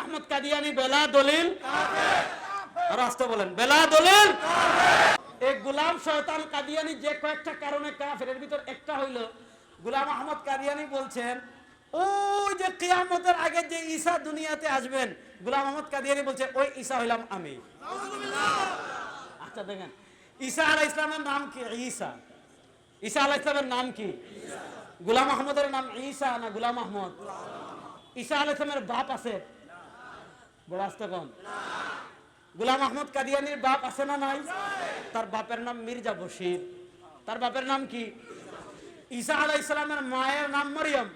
আহমদ কাদিয়ানি, বেলা দলিল। আর আসতে বলেন, বেলা দলিল। এই গুলাম শয়তান কাদিয়ানি যে কয়েকটা কারণে কাফের ভিতর একটা হইল, গুলাম আহমদ কাদিয়ানি বলছেন, ওই যে কিয়ামতের আগে যে ঈসা দুনিয়াতে আসবেন, গুলাম আহমদ কাদিয়ানি বলছে, ওই ঈসা হইলাম আমি। আচ্ছা দেখেন, ঈসা আলাহ ইসলামের নাম কি? ঈসা। ঈসা আলাহ ইসলামের নাম কি? গুলাম আহমদের নাম ঈসা না গুলাম আহমদ? ঈসা আলাহ ইসলামের বাপ আছে। বড় আসতে কন গুলাম আহমদ কাদিয়ানির বাপ আছে না নাই? তার বাপের নাম মির্জা বশির। তার বাপের নাম কি? ঈসা আলাহ ইসলামের মায়ের নাম মরিয়ম।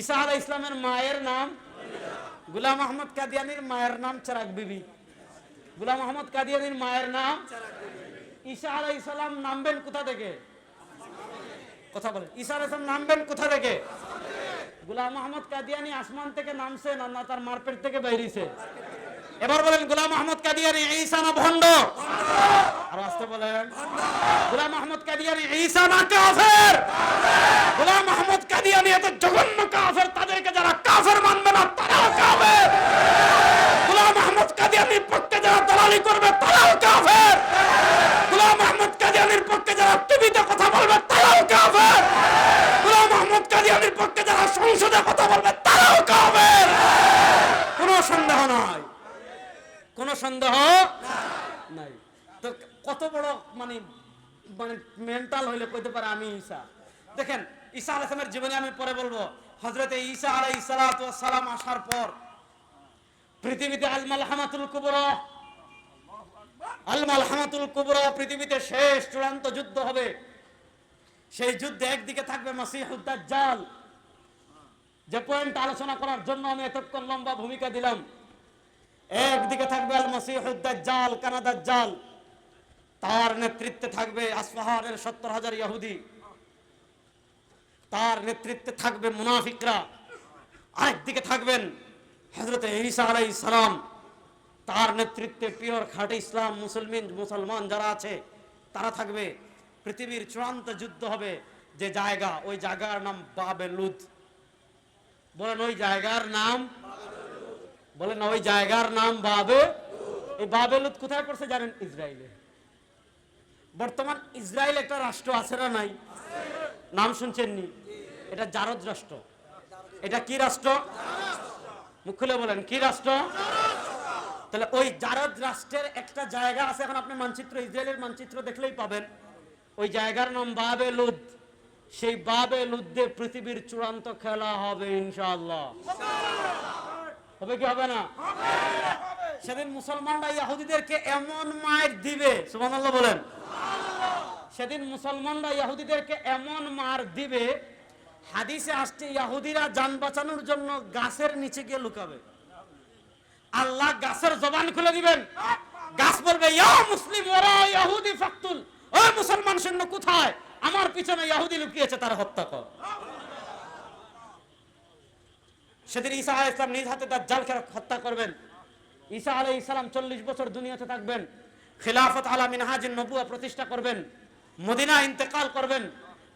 ঈসা আলাহ ইসলামের মায়ের নাম গুলাম আহমদ কাদিয়ানির মায়ের নাম চারাক বিবি। গুলাম আহমদ কাদিয়ানির মায়ের নাম ঈসা আলাহ ইসলাম নামবেন কোথা থেকে? কথা বলেন। ঈসা আলাহ ইসলাম নামবেন কোথা থেকে? গুলাম আহমদ কাদিয়ানি আসমান থেকে নামছে না না তার মারপেট থেকে বেরিয়েছে। এবার বলেন, গোলাম আহমদ কাদিয়ানি ঈসা না ভণ্ড? আর আসতে বলেন। গোলাম আহমদ কাদিয়ানি ঈসা না কাফের? গোলাম আহমদ কাদিয়ানি এত জঘন্য কাফের, তাদেরকে যারা কাফের মানবে না, তারাও কাফের। গুলাম আহমদ কাদিয়ানির পক্ষে যারা দালালি করবে, তারাও কাফের গোলাম আহমদ কাদিয়ানির পক্ষে যারা টিভিতে কথা বলবে তারাও কাফের গোলাম আহমদ কাদিয়ানির পক্ষে যারা সংসদে কথা বলবে তারাও কাফের কোনো সন্দেহ নাই কোনো সন্দেহ? নাই। তো কত বড় মানে মানে মেন্টাল হইলে কইতে পারে আমি ঈসা। দেখেন, ঈসা আলাইসলামের জীবনে আমি পরে বলব। হজরতে ঈসা আলাই সালাম আসার পর পৃথিবীতে আলমাল হামাতুল কুবর, আলমাল হামাতুল কুবর পৃথিবীতে শেষ চূড়ান্ত যুদ্ধ হবে। সেই যুদ্ধে একদিকে থাকবে মাসিহুদ্দাজ্জাল যে পয়েন্ট আলোচনা করার জন্য আমি এতক্ষণ লম্বা ভূমিকা দিলাম। একদিকে থাকবে আল মাসিহুদ্দাজ্জাল কানাদাজ্জাল। তার নেতৃত্বে থাকবে আসফাহানের সত্তর হাজার ইহুদি। তার নেতৃত্বে থাকবে মুনাফিকরা। আরেকদিকে থাকবেন হজরত ঈসা আলাই সালাম। তার নেতৃত্বে পিওর খাটে ইসলাম, মুসলমিন, মুসলমান যারা আছে, তারা থাকবে। পৃথিবীর চূড়ান্ত যুদ্ধ হবে যে জায়গা, ওই জায়গার নাম বাবেলুদ। বলেন ওই জায়গার নাম বলেন ওই জায়গার নাম বাবে। এই বাবেলুদ কোথায় পড়ছে জানেন? ইসরায়েলে বর্তমান ইসরায়েল একটা রাষ্ট্র আছে না নাই? নাম শুনছেননি? এটা জারদ রাষ্ট্র। এটা কি রাষ্ট্র? মুখ খুলে বলেন, কি রাষ্ট্র? তাহলে ওই জারদ রাষ্ট্রের একটা জায়গা আছে, এখন আপনি মানচিত্র ইসরায়েলের মানচিত্র দেখলেই পাবেন। ওই জায়গার নাম বাবে লুদ সেই বাবে লুদ্দে পৃথিবীর চূড়ান্ত খেলা হবে, ইনশাআল্লাহ। হবে কি হবে না? সেদিন মুসলমানরা ইহুদিদেরকে এমন মার দিবে সুবহানাল্লাহ বলেন। সেদিন মুসলমানরা ইহুদিদেরকে এমন মার দিবে হাদিসে আসছে ইহুদিরা যান বাঁচানোর জন্য গাছের নিচে গিয়ে লুকাবে। আল্লাহ গাছের জবান খুলে দিবেন। গাছ বলবে ইয়া মুসলিম ওরা ইহুদি ফাকতুল। ওই মুসলমান সৈন্য কোথায়? আমার পিছনে ইহুদি লুকিয়েছে তার হত্যা কর। সেদিন ঈসা আলাইহিস সালাম নিজ হাতে দাজ্জালকে হত্যা করবেন। ঈসা আলাইহিস সালাম চল্লিশ বছর দুনিয়াতে থাকবেন। খিলাফত আলা মিনহাজিন নবুয়া প্রতিষ্ঠা করবেন। মদিনা ইন্তেকাল করবেন।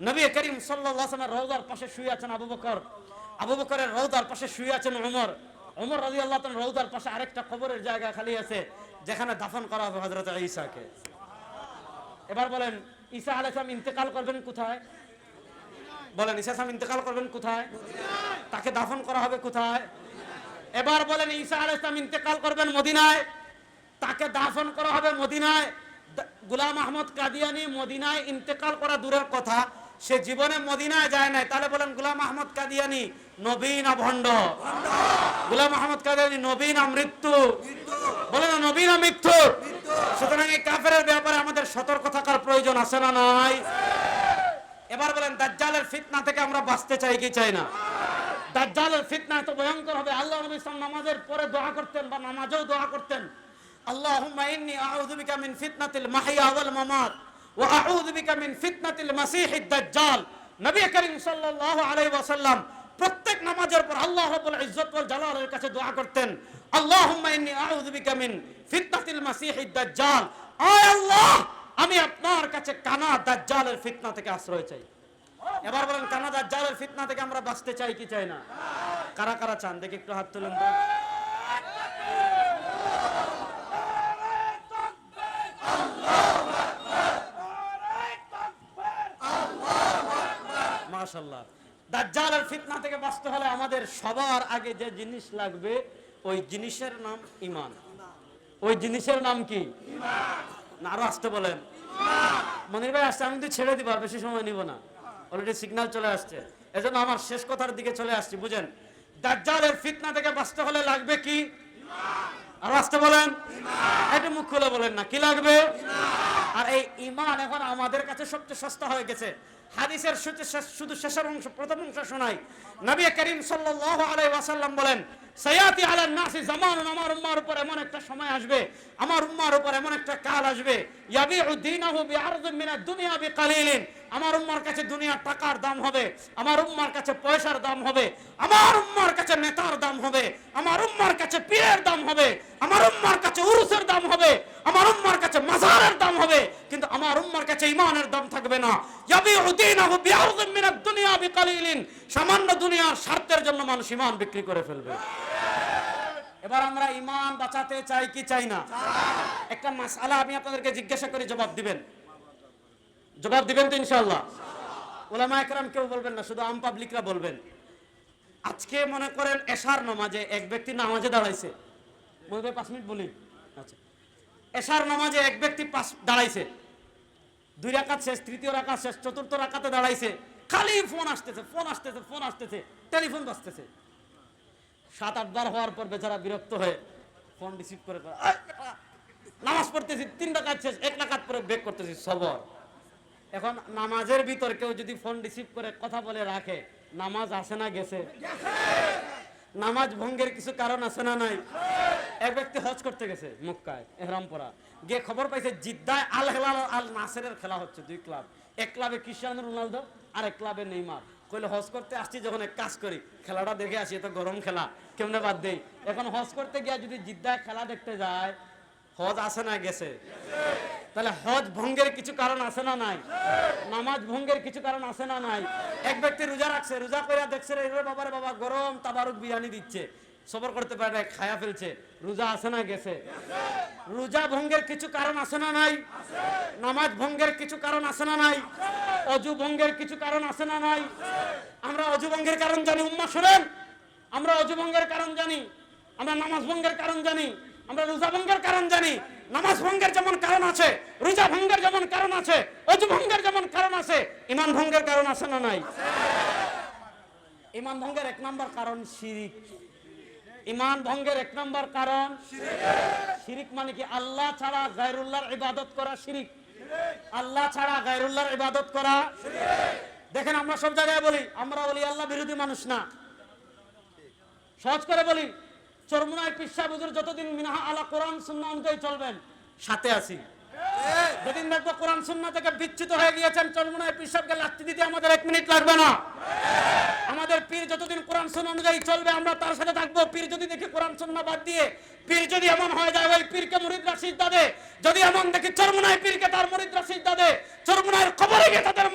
নবী করিম আলাইহি ওয়াসাল্লাম পাশে শুয়ে আছেন আবু বকর। আবু বকরের রওজার পাশে শুয়ে আছেন ওমর ওমর রাদিয়াল্লাহু তাআলা রওজার পাশে আরেকটা খবরের জায়গা খালি আছে, যেখানে দাফন করা হবে হযরত ঈসাকে। এবার বলেন, ঈসা আলাইহিস সালাম ইন্তেকাল করবেন কোথায়? বলেন ঈসা সালাম ইন্তেকাল করবেন কোথায়? তাকে দাফন করা হবে কোথায়? এবার বলেন, ঈসা আলাইহিস সালাম ইন্তেকাল করবেন মদিনায়। তাকে দাফন করা হবে মদিনায়। গুলাম আহমদ কাদিয়ানি মদিনায় ইন্তেকাল করা দূরের কথা। সে জীবনে মদিনায় যায় নাই। তাহলে বলেন, গুলাম আহমদ কাদিয়ানি নবীন ভণ্ড গুলাম আহমদ কাদিয়ানি নবীন মৃত্যু। বলে না নবীন মৃত্যু। সুতরাং এই কাফের ব্যাপারে আমাদের সতর্ক থাকার প্রয়োজন আছে না নাই? এবার বলেন, দাজ্জালের ফিতনা থেকে আমরা বাঁচতে চাই কি চাই না? দাজ্জালের ফিতনা এত ভয়ঙ্কর হবে। আল্লাহ নবী ওয়াসাল্লাম নামাজের পরে দোয়া করতেন বা নামাজেও দোয়া করতেন। আল্লাহুম্মা ইন্নী আউযু বিকা মিন ফিতনাতিল মাহইয়া ওয়াল মামাত ওয়া আউযু বিকা মিন ফিতনাতিল মাসিহিদ দাজ্জাল। নবী করিম সাল্লাল্লাহু আলাইহি ওয়াসাল্লাম প্রত্যেক নামাজের পর আল্লাহ রাব্বুল ইজ্জত ওয়াল জালালের কাছে দোয়া করতেন। আল্লাহুম্মা ইন্নী আউযু বিকা মিন ফিতনাতিল মাসিহিদ দাজ্জাল। আয় আল্লাহ! আমি আপনার কাছে কানা দাজ্জালের ফিতনা থেকে আশ্রয় চাই। এবার বলেন, কানা দাজ্জালের ফিতনা থেকে আমরা বাঁচতে চাই কি চাই না? কারা কারা চান? দেখে একটু হাত তুলেন তো। মাশাল্লাহ দাজ্জালের ফিতনা থেকে বাঁচতে হলে আমাদের সবার আগে যে জিনিস লাগবে, ওই জিনিসের নাম ইমান। ওই জিনিসের নাম কি? ইমান না, আরও আসতে বলেন। মনির ভাই আসছে, আমি তো ছেড়ে দিব, আর বেশি সময় নিব না। অলরেডি সিগন্যাল চলে আসছে। এজন্য আমার শেষ কথার দিকে চলে আসছি, বুঝেন? দাজ্জালের ফিতনা থেকে বাঁচতে হলে লাগবে কি? আর আসতে বলেন? একটু মুখ খুলে বলেন না, কি লাগবে? আর এই ইমান এখন আমাদের কাছে সবচেয়ে সস্তা হয়ে গেছে। হাদিসের শুধু শেষ- শুধু শেষের অংশ, প্রথম অংশ শোনাই। নবী করিম সাল্লাল্লাহু আলাইহি ওয়াসাল্লাম বলেন সায়াতি আলান নাসি, জামানুন, আমার উম্মার উপর এমন একটা সময় আসবে, আমার উম্মার উপর এমন একটা কাল আসবে। ইয়াবিউ দীনাহু বিআরদিন মিনাদ দুনিয়া বিকালিলিন। আমার উম্মার কাছে দুনিয়ার টাকার দাম হবে, আমার উম্মার কাছে পয়সার দাম হবে, আমার উম্মার কাছে নেতার দাম হবে, আমার উম্মার কাছে পীরের দাম হবে, আমার উম্মার কাছে উরুসের দাম হবে, আমার উম্মার কাছে মাজারের দাম হবে, কিন্তু আমার উম্মার কাছে ইমানের দাম থাকবে না। ইয়াবিউ দীনাহু বিআরদিন মিনাদ দুনিয়া বিকালিলিন। সামান্য দুনিয়ার স্বার্থের জন্য মানুষ ইমান বিক্রি করে ফেলবে। এবার আমরা ইমান বাঁচাতে চাই কি চাই না? একটা মাসালা আমি আপনাদেরকে জিজ্ঞাসা করে, জবাব দিবেন? জবাব দিবেন তো ইনশাআল্লাহ। ওলামা একরাম কেউ বলবেন না, শুধু আম পাবলিকরা বলবেন। আজকে মনে করেন এশার নামাজে এক ব্যক্তি নামাজে দাঁড়াইছে। হয় পাঁচ মিনিট বলি? আচ্ছা। এশার নামাজে এক ব্যক্তি পাঁচ দাঁড়াইছে। দুই রাকাত শেষ, তৃতীয় রাকাত শেষ, চতুর্থ রাকাতে দাঁড়াইছে। খালি ফোন আসতেছে ফোন আসতেছে ফোন আসতেছে, টেলিফোন বাজতেছে। সাত আটবার হওয়ার পর বেচারা বিরক্ত হয়ে ফোন রিসিভ করে করে, "আয়, আহ, নামাজ পড়তেছি তিন রাকাত শেষ এক রাকাত পরে ব্রেক করতেছি সবর। এখন নামাজের ভিতর কেউ যদি ফোন রিসিভ করে কথা বলে রাখে নামাজ আসে না গেছে। নামাজ ভঙ্গের কিছু কারণ আছে না নাই? এক ব্যক্তি হজ করতে গেছে মক্কায় এহরাম পরা গিয়ে খবর পাইছে জিদ্দায় আল হেলাল আল নাসেরের খেলা হচ্ছে দুই ক্লাব এক ক্লাবে ক্রিস্টিয়ানো রোনালদো আর এক ক্লাবে নেইমার। কইলে, হজ করতে আসছি যখন এক কাজ করি, খেলাটা দেখে আসি এত গরম খেলা, কেমনে বাদ দেই? এখন হজ করতে গিয়া যদি জিদ্দায় খেলা দেখতে যায়, হজ আসে না গেছে? তাহলে হজ ভঙ্গের কিছু কারণ আছে না নাই? নামাজ ভঙ্গের কিছু কারণ আছে না নাই? এক ব্যক্তি রোজা রাখছে, রোজা করে দেখছে রে বাবার বাবা গরম তাবারুক বিরিয়ানি দিচ্ছে। সবর করতে পারে না খায়া ফেলছে। রোজা আছে না গেছে? রোজা ভঙ্গের কিছু কারণ আছে না নাই? নামাজ ভঙ্গের কিছু কারণ আছে না নাই? অজু ভঙ্গের কিছু কারণ আছে না নাই? আমরা অজু ভঙ্গের কারণ জানি, উম্মা শুনেন? আমরা অজু ভঙ্গের কারণ জানি, আমরা নামাজ ভঙ্গের কারণ জানি, আমরা রোজা ভঙ্গের কারণ জানি। নামাজ ভঙ্গের যেমন কারণ আছে, রোজা ভঙ্গের যেমন কারণ আছে, অজু ভঙ্গের যেমন কারণ আছে, ইমান ভঙ্গের কারণ আছে না নাই? ইমান ভঙ্গের এক নম্বর কারণ শিরিক। ইমান ভঙ্গের এক নম্বর কারণ। শিরিক মানে কি? আল্লাহ ছাড়া গায়রুল্লাহর ইবাদত করা শিরিক। আল্লাহ ছাড়া গায়রুল্লাহর ইবাদত করা দেখেন আমরা সব জায়গায় বলি, আমরা বলি আল্লাহ বিরোধী মানুষ না। সহজ করে বলি, চরমুনায় পিসা বুজুর যতদিন মিনাহা আলা কোরআন সুন্নাহ অনুযায়ী চলবেন, সাথে আছি। যেদিন দেখব কোরআন সুন্নাহ থেকে বিচ্যুত হয়ে গিয়েছেন চরমুনায় পিসাবকে লাত্তি দিতে আমাদের এক মিনিট লাগবে না। আমাদের পীর যতদিন কোরআন সুন্নাহ অনুযায়ী চলবে, আমরা তার সাথে থাকব। পীর যদি দেখি কোরআন সুন্নাহ বাদ দিয়ে পীর যদি এমন হয়ে যায়, ওই পীরকে দে যদি এমন দেখি চরমুনায় পীরকে তার দে গিয়ে তাদের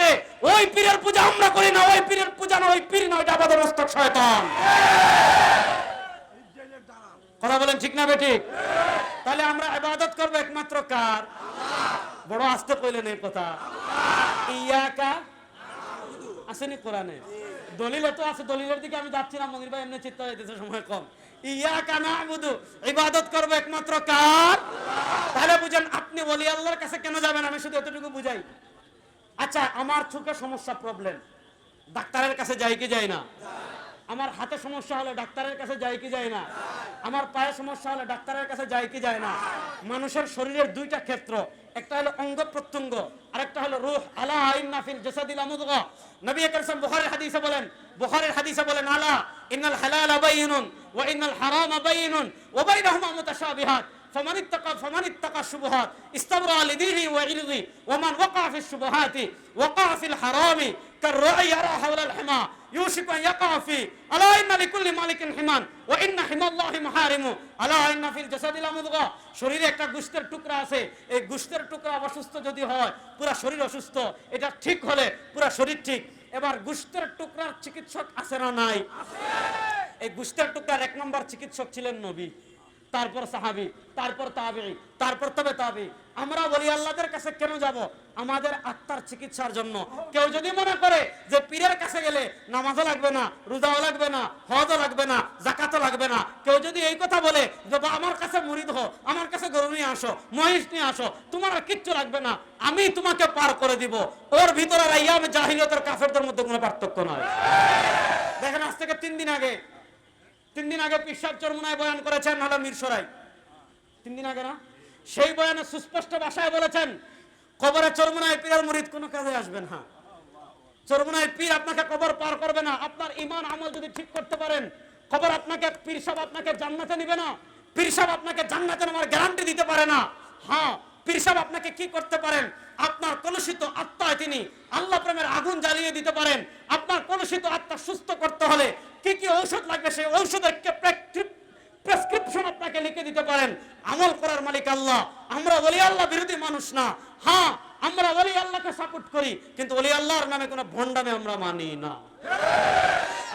দে ওই পীরের পূজা আমরা করি না, ওই পীরের পূজা না, ওই পীর না মস্তক শয়তান। কথা বলেন ঠিক না বেঠিক তাহলে আমরা ইবাদত করব একমাত্র কার? বড় আস্তে কইলেন এই কথা। ইয়াকা আসেনি কোরআনে। দলিল তো আছে, দলিলের দিকে আমি যাচ্ছি না। মনির ভাই এমনি চিত্ত হইতেছে, সময় কম। ইয়াকা নাবুদু, ইবাদত করব একমাত্র কার? তাহলে বুঝেন, আপনি ওলি আল্লাহর কাছে কেন যাবেন? আমি শুধু এতটুকু বুঝাই। আচ্ছা আমার চোখে সমস্যা প্রবলেম ডাক্তারের কাছে যাই কি যাই না? আমার হাতে সমস্যা হলে ডাক্তারের কাছে যাই কি যায় না? আমার পায়ে সমস্যা হলে ডাক্তারের কাছে যায় কি যায় না। মানুষের শরীরের দুইটা ক্ষেত্র, একটা হলো অঙ্গ প্রত্যঙ্গ, আরেকটা হলো রুহ। আলা আইন ফিল জাসাদিল আমুদগা। নবী আকরাম বুখারীর হাদিসে বলেন, বুখারীর হাদিসে বলেন, আলা ইন্নাল হালাল বাইয়িনুন ওয়া ইন্নাল হারাম বাইয়িনুন ওয়া বাইনাহুমা মুতাশাবিহাত। فمن اتقى فمن اتقى الشبهات استبرأ لدينه وعرضه ومن وقع في الشبهات وقع في الحرام كالرعي يرى حول الحمى يوشك ان يقع فيه الا ان لكل مالك حمان وان حمى الله محارم الا ان في الجسد لمضغه শরীরে একটা গোশতের টুকরা আছে এই গোশতের টুকরা অসুস্থ যদি হয় পুরো শরীর অসুস্থ এটা ঠিক হলে পুরো শরীর ঠিক এবার গোশতের টুকরার চিকিৎসক আছে না নাই এই গোশতের টুকরার এক নম্বর চিকিৎসক ছিলেন নবী তারপর সাহাবি, তারপর তাবি তারপর তবে তাবি আমরা বলি, আল্লাহদের কাছে কেন যাব? আমাদের আত্মার চিকিৎসার জন্য। কেউ যদি মনে করে যে পীরের কাছে গেলে নামাজও লাগবে না, রোজাও লাগবে না, হজও লাগবে না জাকাতও লাগবে না, কেউ যদি এই কথা বলে যে আমার কাছে মুরিদ হো আমার কাছে গরু নিয়ে আসো, মহিষ নিয়ে আসো, তোমার আর কিচ্ছু লাগবে না, আমি তোমাকে পার করে দিব। ওর ভিতরে রাইয়াম জাহিলিয়তের কাফেরদের মধ্যে কোনো পার্থক্য নয় দেখেন, আজ থেকে তিন দিন আগে তিন দিন আগে পিসাব চরমুনায় বয়ান করেছেন হলো মিরসরাই তিন দিন আগে না? সেই বয়ানে সুস্পষ্ট ভাষায় বলেছেন, কবরে চরমুনায় পীরের মুরিদ কোনো কাজে আসবেন হ্যাঁ চরমুনায় পীর আপনাকে কবর পার করবে না। আপনার ইমান আমল যদি ঠিক করতে পারেন, কবর আপনাকে পীর সাহেব আপনাকে জান্নাতে নিবে না। পীর সাহেব আপনাকে জান্নাতে নেওয়ার গ্যারান্টি দিতে পারে না। হ্যাঁ পীর সাহেব, আপনাকে কি করতে পারেন? আপনার কলুষিত আত্মায় তিনি আল্লাহ প্রেমের আগুন জ্বালিয়ে দিতে পারেন। আপনার কলুষিত আত্মা সুস্থ করতে হলে কি কি ঔষধ লাগবে? সেই ঔষধের প্রেসক্রিপশন আপনাকে লিখে দিতে পারেন। আমল করার মালিক আল্লাহ। আমরা বলি আল্লাহ বিরোধী মানুষ না। হ্যাঁ আমরা বলি আল্লাহকে সাপোর্ট করি, কিন্তু বলি আল্লাহর নামে কোনো ভণ্ডামে আমরা মানি না।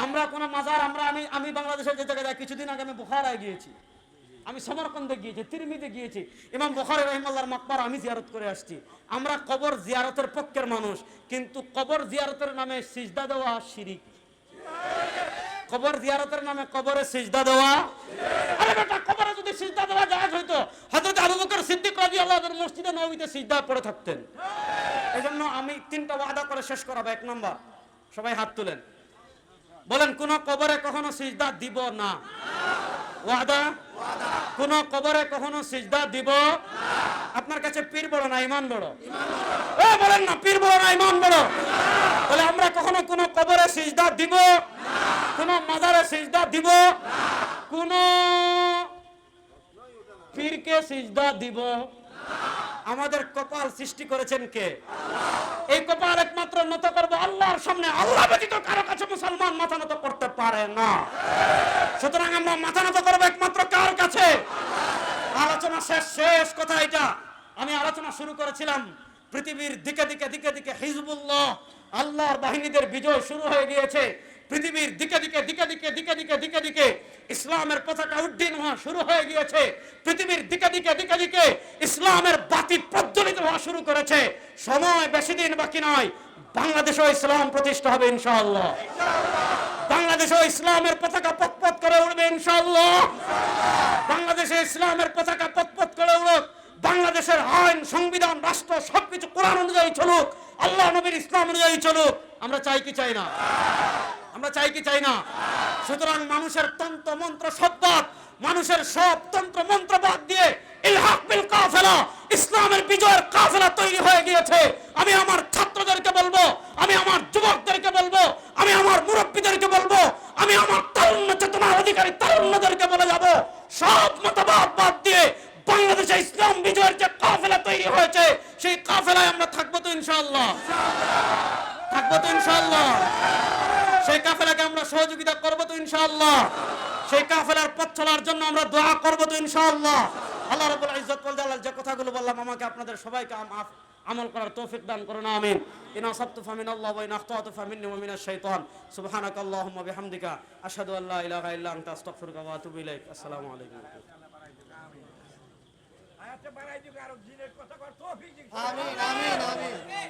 আমরা কোন মাজার, আমরা আমি আমি বাংলাদেশের যে জায়গায় কিছুদিন আগে আমি বুখারায় গিয়েছি। আমি সমরকন্দে গিয়েছি তিরমিতে গিয়েছি। ইমাম বুখারি রহিমাল্লাহর মাকবার আমি জিয়ারত করে আসছি। আমরা কবর জিয়ারতের পক্ষের মানুষ, কিন্তু কবর জিয়ারতের নামে সিজদা দেওয়া শিরিক। কবর জিয়ারতের নামে কবরে সিজদা দেওয়া আরে বেটা, কবরে যদি সিজদা দেওয়া জায়েজ হইতো, হযরত আবু বকর সিদ্দিক রাদিয়াল্লাহু আনহু মসজিদে নববীতে সিজদা পড়ে থাকতেন। এজন্য আমি তিনটা ওয়াদা করে শেষ করাবো, এক নাম্বার, সবাই হাত তুলেন। বলেন, কোন কবরে কখনো সিজদা দিব না। ওয়াদা কোন কবরে কখনো সিজদা দিব? আপনার কাছে পীর বড় না ইমান বড়? ও বলেন না, পীর বড় না ইমান বড়? তাহলে আমরা কখনো কোন কবরে সিজদা দিব? কোন মাজারে সিজদা দিব? কোন পীরকে সিজদা দিব? আমাদের কপাল সৃষ্টি করেছেন কে? এই কপাল একমাত্র নত করব আল্লাহর সামনে। আল্লাহ ব্যতীত কারও কাছে মুসলমান মাথা নত করতে পারে না। সুতরাং আমরা মাথা নত করব একমাত্র কার কাছে? আলোচনা শেষ শেষ কথা এটা। আমি আলোচনা শুরু করেছিলাম পৃথিবীর দিকে দিকে দিকে দিকে হিজবুল্লাহ আল্লাহর বাহিনীদের বিজয় শুরু হয়ে গিয়েছে। পৃথিবীর দিকে দিকে দিকে দিকে দিকে দিকে দিকে দিকে ইসলামের পতাকা উড্ডীন হওয়া শুরু হয়ে গিয়েছে। পৃথিবীর দিকে দিকে দিকে দিকে ইসলামের বাতি প্রজ্বলিত হওয়া শুরু করেছে। সময় বেশি দিন বাকি নয়, বাংলাদেশেও ইসলাম প্রতিষ্ঠা হবে ইনশাআল্লাহ। বাংলাদেশেও ইসলামের পতাকা পথপথ করে উঠবে ইনশাআল্লাহ। বাংলাদেশে ইসলামের পতাকা পথপথ করে উঠুক বাংলাদেশের আইন, সংবিধান, রাষ্ট্র সবকিছু কোরআন অনুযায়ী চলুক। আল্লাহ নবীর ইসলাম অনুযায়ী চলুক। আমরা চাই কি চাই না? আমরা চাই কি চাই না? সুতরাং মানুষের তন্ত্র মন্ত্র সব মানুষের সব তন্ত্র মন্ত্র বাদ দিয়ে ইলহাক বিল কাফেলা, ইসলামের বিজয়ের কাফেলা তৈরি হয়ে গিয়েছে। আমি আমার ছাত্রদেরকে বলব, আমি আমার যুবকদেরকে বলব, আমি আমার মুরব্বীদেরকে বলব, আমি আমার তারুণ্য চেতনার অধিকারী তারুণ্যদেরকে বলে যাব। সব মতবাদ বাদ দিয়ে বাংলাদেশে ইসলাম বিজয়ের যে কাফেলা তৈরি হয়েছে, সেই কাফেলায় আমরা থাকব তো ইনশাআল্লাহ। থাকব তো ইনশাআল্লাহ। সেই কাফেলাকে আমরা সহযোগিতা করব তো ইনশাআল্লাহ। সেই কাফেলার পথ চলার জন্য আমরা দোয়া করব তো ইনশাআল্লাহ। আল্লাহ রাব্বুল ইজ্জত ওয়াল জালাল যে কথাগুলো বললাম আমাকে আপনাদের সবাইকে আম- আফ- আমল করার তৌফিক দান করুন আমিন। ইনা সাবতু ফামিন আল্লাহ ওয়া ইন আখতাতু ফামিন্নি ওয়া মিনাশ শাইতান। সুবহানাকা আল্লাহুম্মা বিহামদিকা আশহাদু আল্লা ইলাহা ইল্লা আনতা আস্তাগফিরুকা ওয়া আতুবু ইলাইক। আসসালামু আলাইকুম। আয়াতে বাড়াই দিবে আরও দিনের কথা কর তৌফিক দিক আমিন আমিন আমিন।